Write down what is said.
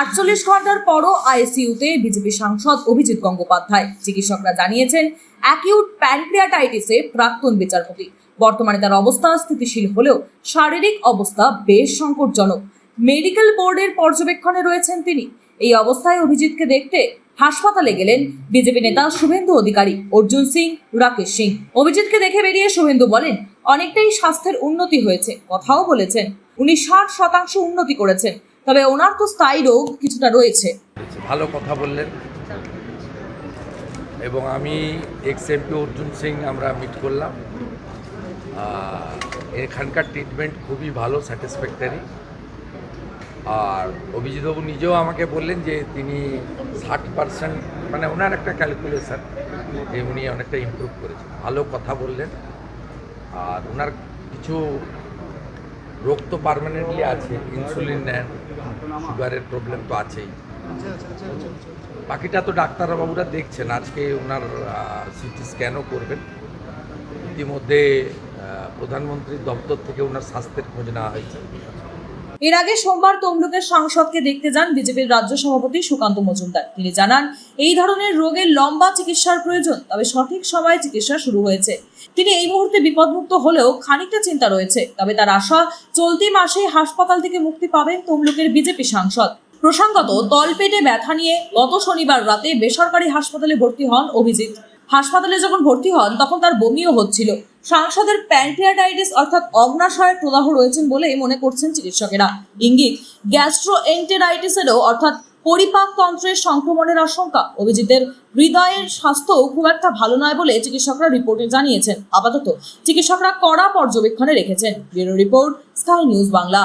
আটচল্লিশ ঘণ্টার পরও আইসিইউতে বিজেপি সাংসদ অভিজিৎ গঙ্গোপাধ্যায়। চিকিৎসকরা জানিয়েছেন, অ্যাকিউট প্যানক্রিয়াটাইটিসে প্রাক্তন বিচারপতি। বর্তমানে তার অবস্থা স্থিতিশীল হলেও শারীরিক অবস্থা বেশ সংকটজনক। মেডিকেল বোর্ডের পর্যবেক্ষণে রয়েছেন তিনি। এই অবস্থায় অভিজিৎকে দেখতে হাসপাতালে গেলেন বিজেপি নেতা শুভেন্দু অধিকারী, অর্জুন সিং, রাকেশ সিং। অভিজিৎকে দেখে বেরিয়ে শুভেন্দু বলেন, অনেকটাই স্বাস্থ্যের উন্নতি হয়েছে। কথাও বলেছেন, উনি ষাট শতাংশ উন্নতি করেছেন। তবে ওনার তো স্থায়ী রোগ কিছুটা রয়েছে। ভালো কথা বললেন। এবং আমি এক্স এমপি অর্জুন সিং আমরা মিট করলাম। এখানকার ট্রিটমেন্ট খুবই ভালো স্যাটিসফ্যাক্টরি আর অভিজিৎবাবু নিজেও আমাকে বললেন যে তিনি ষাট পার্সেন্ট মানে ওনার একটা ক্যালকুলেশন যে উনি অনেকটা ইমপ্রুভ করেছেন। ভালো কথা বললেন। আর ওনার কিছু রোগ তো পারমানেন্টলি আছে ইনসুলিন নেন। সুগারের প্রবলেম তো আছেই। বাকিটা তো ডাক্তারবাবুরা দেখছেন আজকে ওনার সিটি স্ক্যানও করবেন। ইতিমধ্যে প্রধানমন্ত্রীর দপ্তর থেকে ওনার স্বাস্থ্যের খোঁজ নেওয়া হয়েছে। এর আগে সোমবার তমলুকের সাংসদকে দেখতে যান বিজেপির রাজ্য সভাপতি সুকান্ত মজুমদার। তিনি জানান, এই ধরনের রোগের লম্বা চিকিৎসার প্রয়োজন, তবে সঠিক সময়ে চিকিৎসা শুরু হয়েছে। তিনি এই মুহূর্তে বিপদমুক্ত হলেও খানিকটা চিন্তা রয়েছে, তবে তার আশা, চলতি মাসেই হাসপাতাল থেকে মুক্তি পাবেন তমলুকের বিজেপি সাংসদ। প্রসঙ্গত, তলপেটে ব্যথা নিয়ে গত শনিবার রাতে বেসরকারি হাসপাতালে ভর্তি হন অভিজিৎ। হাসপাতালে যখন ভর্তি হন, তখন তার বমিও হচ্ছিল। সাংসদের প্যানক্রিয়াটাইটিস অর্থাৎ অগ্নাশয়ের প্রদাহ রয়েছেন বলেই মনে করছেন চিকিৎসকেরা। ইঙ্গিত গ্যাস্ট্রো এন্টেরাইটিসেরও অর্থাৎ পরিপাকতন্ত্রের সংক্রমণের আশঙ্কা। অভিজিতের হৃদয়ের স্বাস্থ্য খুব একটা ভালো নয় বলে চিকিৎসকরা রিপোর্টে জানিয়েছেন। আপাতত চিকিৎসকরা কড়া পর্যবেক্ষণে রেখেছেন। Bureau report, Sky News Bangla.